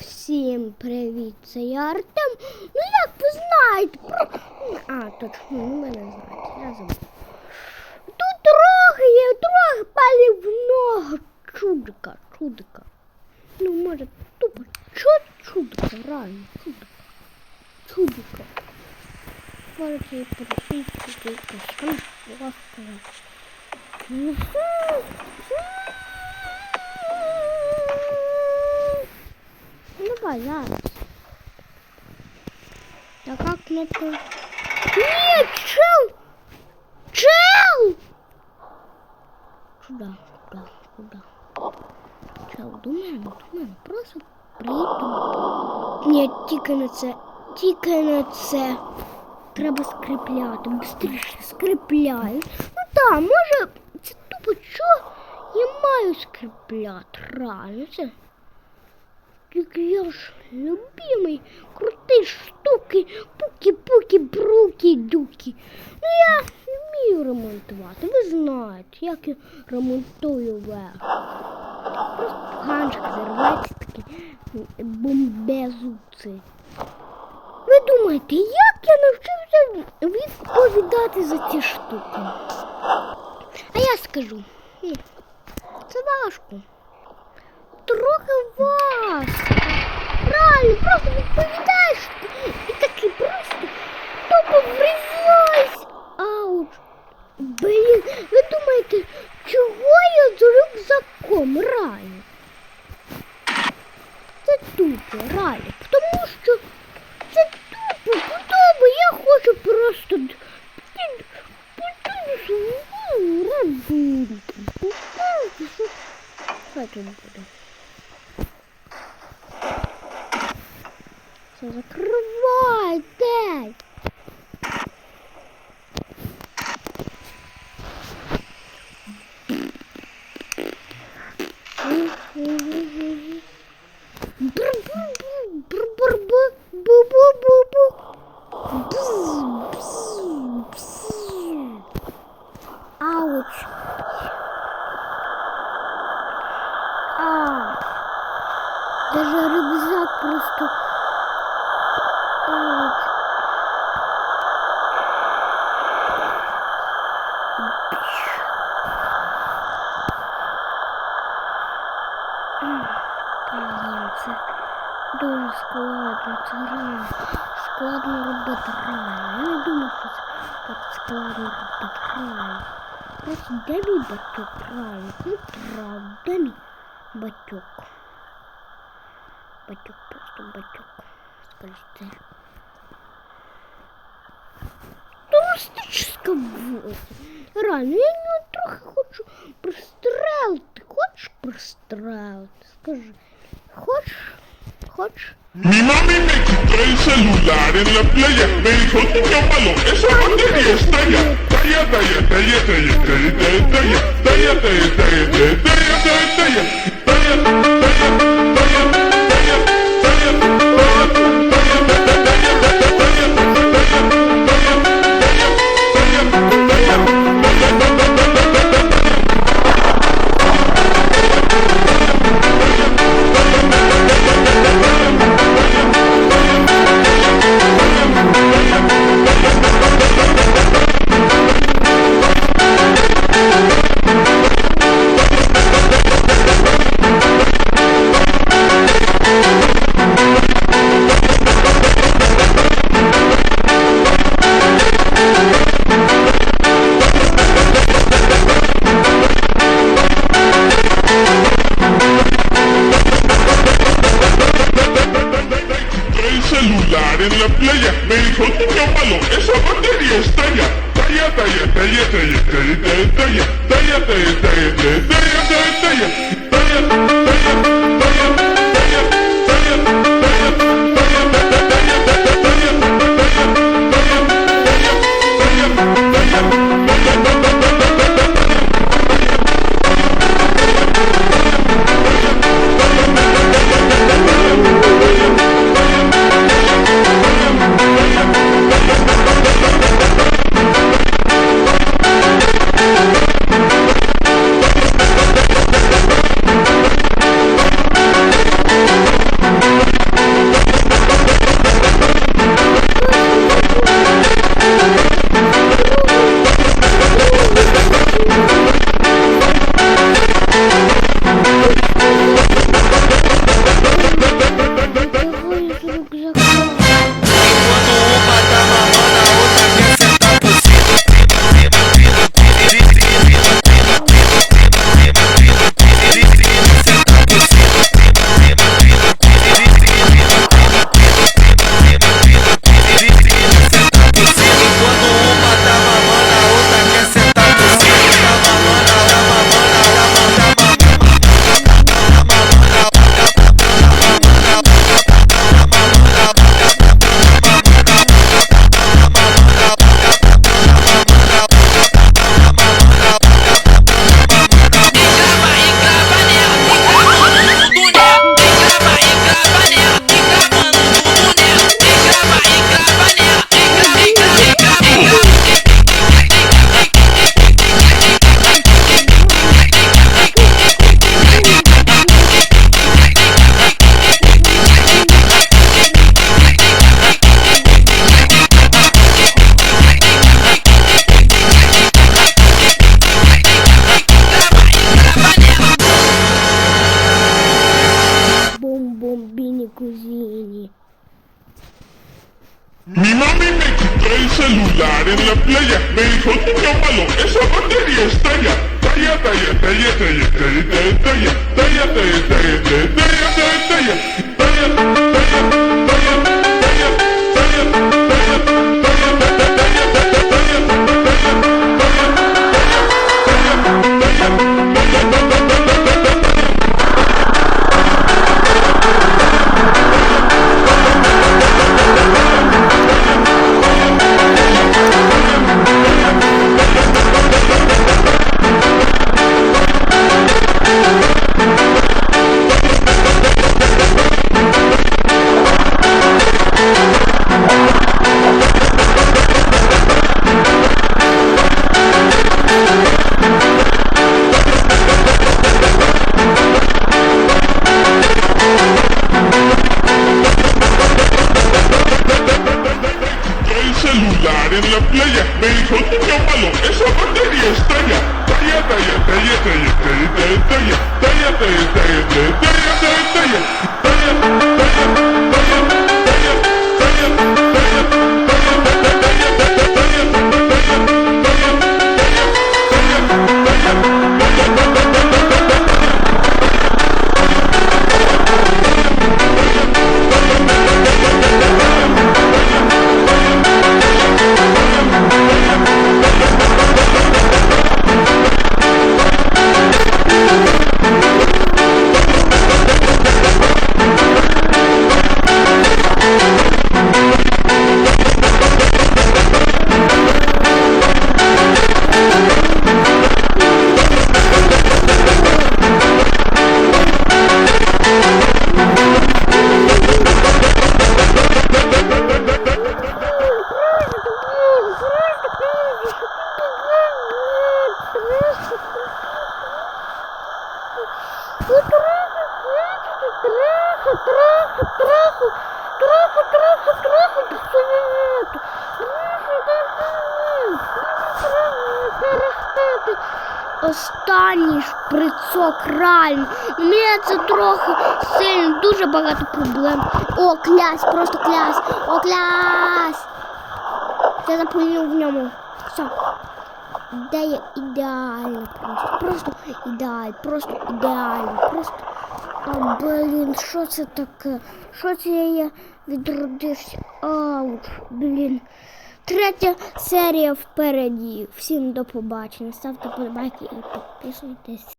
всім привіт, це я Артем. Ну як ви знаєте, про... А, точно, ну ви не знаєте, я забув. Тут трохи є, трохи палівного чудика, чудика. Ну, може, тупо, що чудика, реально, чудика. Чудика. Можете просити, чудика, скажу, Ну давай, зараз. Така кнопка. Нет, чел! Чел! Куда, куда, куда? Чел, до мене, просто приїду. Ні, тільки на це, тільки це. Треба скріпляти, быстріше скріпляю. Ну так, може, це тупо що я маю скріпляти, реально. Ж любимий, крутий штуки, пуки-пуки, бруки-дуки. Ну я вмію ремонтувати. Ви знаєте, як я ремонтую верх. Просто ганчик зірветься такі бомбезуці. Ви думаєте, як я навчився відповідати за ці штуки? А я скажу, це важко трохи важко. Просто відповідаєш і таки просто тупо врізайся. Ауч. Блін, ви думаєте, чого я з рюкзаком реально? Це тупо, реально, тому що це тупо, подобно, я хочу просто Що тут буде? Все закриваю. Блін, це дуже складно, це реально складно робити реально. Я не думаю, що це так складно робити реально. Просто де мій батьок реально? Ну правда, де мій батьок? Батьок, просто батьок. Скажите. Туристична воля. Реально, я нього трохи хочу пристрелити. Хочеш пристрелити? Скажи. Хочеш? Хочеш? Mi mami me quitó el celular en la playa. Me dijo, niño malo, esa batería estalla. Talla, talla, talla, talla, talla, talla, talla, talla, talla, talla, talla, talla, talla, talla, talla, it Mi mami me quitó el celular en la playa, me dijo niño malo, esa batería estalla. Talla, talla, talla, talla, talla, talla, talla, talla, talla, talla, talla, talla, talla, Eso no te estrella. Останній шприцок реально. Ну, Мені це трохи сильно, дуже багато проблем. О, клясь, просто клясь. О, клясь. Я заповнив в ньому. Все. Ідея ідеальна просто. Просто ідеально, просто ідеально. Просто. А, блін, що це таке? Що це я відродився? Ауч, блін. Третя серія впереді. Всім до побачення. Ставте подобайки і підписуйтесь.